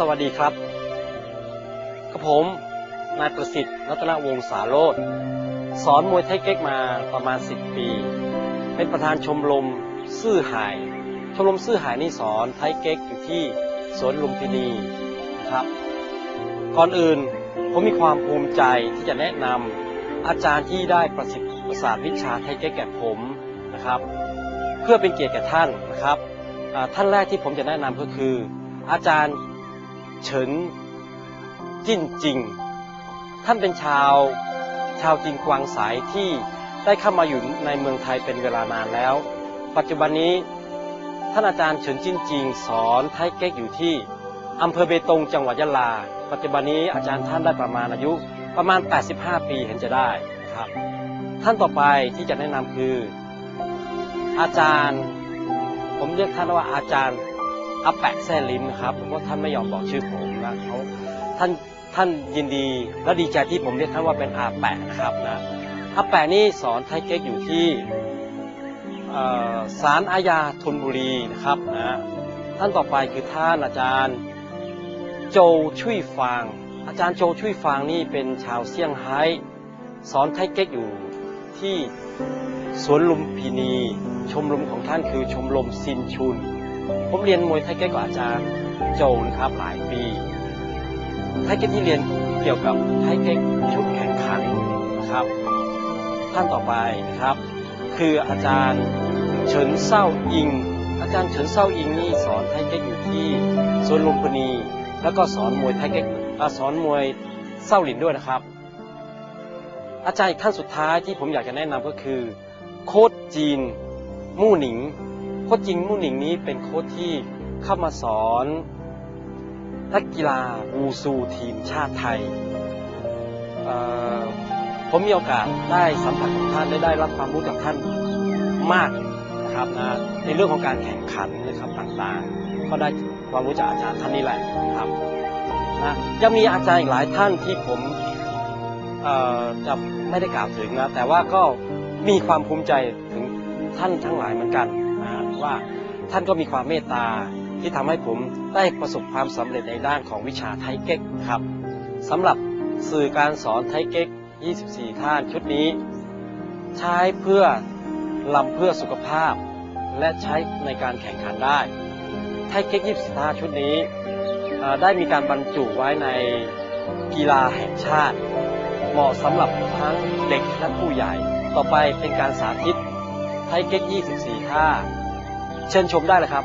สวัสดีครับกับผมนายประสิทธิ์รัตนวงศาโรธสอนมวยไทยเก๊กมาประมาณ 10 ปี เป็นประธานชมรมซื่อหาย ชมรมซื่อหายนี่สอนไทยเก๊กอยู่ที่สวนลุมพินีนะครับ ก่อนอื่นผมมีความภูมิใจที่จะแนะนำอาจารย์ที่ได้ประสิทธิ์ประสาทวิชาไทยเก๊กแก่ผมนะครับ เพื่อเป็นเกียรติแก่ท่านนะครับท่านแรกที่ผมจะแนะนำก็คือ อาจารย์ เฉินจิ้นจริง ท่านเป็นชาวชาวจิงกวางสายที่ได้เข้ามาอยู่ในเมืองไทยเป็นเวลานานแล้ว ปัจจุบันนี้ท่านอาจารย์เฉินจิ้นจริง สอนไทยเก๊กอยู่ที่อำเภอเบตงจังหวัดยะลา ปัจจุบันนี้อาจารย์ท่านได้ประมาณอายุประมาณ 85 ปีเห็นจะได้นะครับท่านต่อไปที่จะแนะนำคือ อาจารย์ ผมเรียกท่านว่าอาจารย์ อาแปะแซ่ลิมครับเพราะท่านไม่ยอมบอกชื่อผมนะเขาท่านท่านยินดีและดีใจที่ผมเรียกท่านว่าเป็นอาแปะนะครับนะอาแปะนี่สอนไทยเก๊กอยู่ที่ศาลอาญาธนบุรีนะครับนะท่านต่อไปคือท่านอาจารย์โจชุยฟาง อาจารย์โจชุยฟางนี่เป็นชาวเซี่ยงไฮ้สอนไทยเก๊กอยู่ที่สวนลุมพินี ชมรมของท่านคือชมรมซินชุน ผมเรียนมวยไทยเก๊กกับอาจารย์โจนะครับหลายปีไทยเก๊กที่เรียนเกี่ยวกับไทยเก๊กชุดแข่งขันนะครับ ท่านต่อไปนะครับ คืออาจารย์เฉินเศร้าอิง อาจารย์เฉินเศร้าอิงนี่สอนไทยเก๊กอยู่ที่สวนลุมพินี แล้วก็สอนมวยไทยเก๊กอาสอนมวยเศร้าหลินด้วยนะครับ อาจารย์อีกท่านสุดท้ายที่ผมอยากจะแนะนำก็คือ โค้ชจีนมู่หนิง โค้ชจีนมู่หนิงนี้เป็นโค้ชที่เข้ามาสอนนักกีฬาวูซูทีมชาติไทย ผมมีโอกาสได้สัมผัสกับท่านได้ได้รับความรู้จากท่านมากนะครับนะในเรื่องของการแข่งขันนะครับต่างๆ ก็ได้ความรู้จากอาจารย์ท่านนี้แหละครับนะยังมีอาจารย์อีกหลายท่านที่ผมจะไม่ได้กล่าวถึงนะแต่ว่าก็มีความภูมิใจถึงท่านทั้งหลายเหมือนกัน ว่า ท่านก็มีความเมตตาที่ทำให้ผมได้ประสบความสำเร็จในด้านของวิชาไทเก๊กครับสำหรับสื่อการสอนไทเก๊ก 24 ท่านชุดนี้ ใช้เพื่อลำเพื่อสุขภาพ และใช้ในการแข่งขันได้ไทเก๊ก 24 ท่าชุดนี้ได้มีการบรรจุไว้ในกีฬาแห่งชาติ เหมาะสำหรับทั้งเด็กและผู้ใหญ่ ต่อไปเป็นการสาธิตไทเก๊ก 24 ท่า เชิญชมได้เลยครับ